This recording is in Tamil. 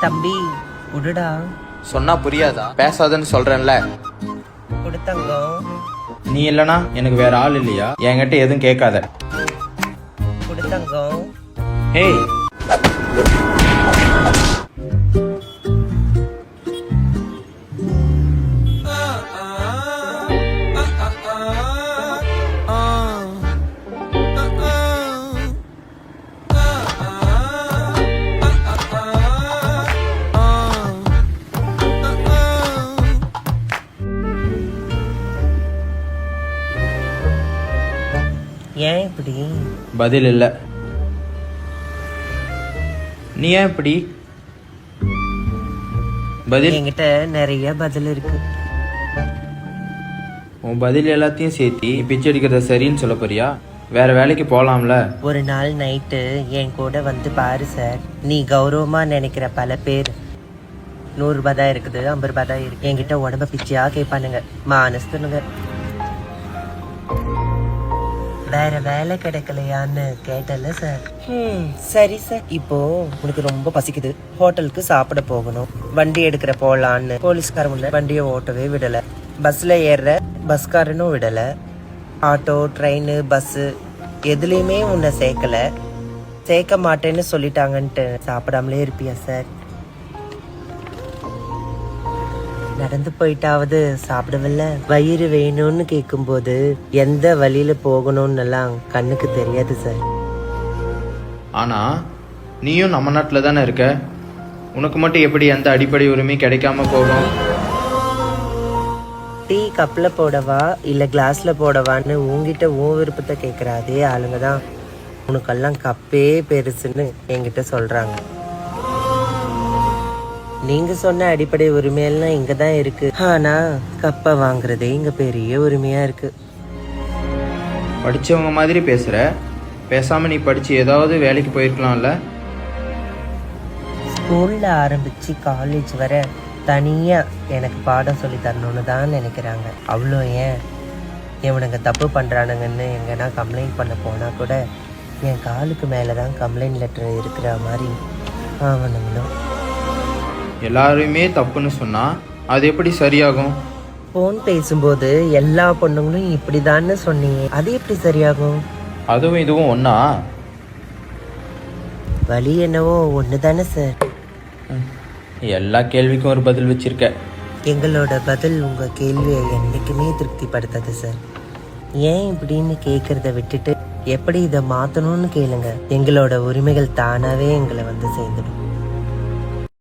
தம்பி விடுடா சொன்னா புரியாதா? பேசாதன்னு சொல்றேன்ல. கொடுத்தங்கம் நீ இல்லனா எனக்கு வேற ஆள் இல்லையா? என்கிட்ட எதுவும் கேட்காத. கொடுத்தங்கம் ஏய் ஏன் இப்படி? பதில் இல்ல. நீ ஏன் இப்படி? பதில் என்கிட்ட நிறைய பதில் இருக்கு. உன் பதில் எல்லாத்தையும் சேர்த்தி பிச்சை அடிக்கிறத சரின்னு சொல்ல போறியா? வேற வேலைக்கு போலாம்ல. ஒரு நாள் நைட்டு என் கூட வந்து பாரு சார். நீ கௌரவமா நினைக்கிற பல பேர். நூறு ரூபாய் தான் இருக்குது ஐம்பது ரூபாய் தான் இருக்கு. என்கிட்ட உடம்ப பிச்சையா கேட்பானுங்க மானஸ்துனுங்க வேற வேலை கிடைக்கலையான்னு கேட்டல சார் ம் சரி சார் இப்போ உனக்கு ரொம்ப பசிக்குது. ஹோட்டலுக்கு சாப்பிட போகணும். வண்டி எடுக்கிற போலான்னு. போலீஸ்காரங்க வண்டியை ஓட்டவே விடல. பஸ்ல ஏறுற பஸ்காரனும் விடல. ஆட்டோ ட்ரெயின் பஸ்ஸு எதுலேயுமே உன்னை சேர்க்கல. சேர்க்க மாட்டேன்னு சொல்லிட்டாங்கன்ட்டு சாப்பிடாமலே இருப்பியா சார் நடந்து போயிட்டாவது சாப்பிடவில்ல? வயிறு வேணும்னு கேட்கும்போது எந்த வழியில போகணும்னு எல்லாம் கண்ணுக்கு தெரியாது சார் ஆனா நீயும் நம்ம நாட்டில் தானே இருக்க? உனக்கு மட்டும் எப்படி எந்த அடிப்படை உரிமை கிடைக்காம போகும்? டீ கப்ல போடவா இல்ல கிளாஸ்ல போடவான்னு உங்ககிட்ட உன் விருப்பத்தை கேட்குற அதே ஆளுங்க தான். உனக்கெல்லாம் கப்பே பெருசுன்னு என்கிட்ட சொல்றாங்க. நீங்க சொன்ன அடிப்படை உரிமையெல்லாம் இங்க தான் இருக்கு. ஆனா கப்பை வாங்குறதே இங்க பெரிய உரிமையா இருக்கு. படிச்சவங்க மாதிரி பேசுற. பேசாம நீ படிச்சு ஏதாவது வேலைக்கு போயிருக்கலாம்ல? ஸ்கூல்ல ஆரம்பிச்சு காலேஜ் வர தனியா எனக்கு பாடம் சொல்லி தரணும்னு தான் நினைக்கிறாங்க. அவ்வளோ ஏன்? இவனுங்க தப்பு பண்றானுங்கன்னு எங்கன்னா கம்ப்ளைண்ட் பண்ண போனா கூட என் காலுக்கு மேலே தான் கம்ப்ளைண்ட் லெட்டர் இருக்கிற மாதிரி அவனுங்களும் எல்லாருமே தப்புன்னு சொன்னா அது எப்படி சரியாகும்? ஃபோன் பேசும்போது எல்லா பொண்ணுங்களும் இப்படிதான்னு சொன்னீங்க. அது எப்படி சரியாகும்? அதுவும் இதுவும் ஒண்ணா? வழி என்னவோ ஒன்று தானே சார் எல்லா கேள்விக்கும் ஒரு பதில் வச்சிருக்க. எங்களோட பதில் உங்க கேள்வியை என்னைக்குமே திருப்திப்படுத்தாது சார் ஏன் இப்படின்னு கேட்கறத விட்டுட்டு எப்படி இதை மாத்தணும்னு கேளுங்க. எங்களோட உரிமைகள் தானாவே எங்களை வந்து சேர்ந்துடும்.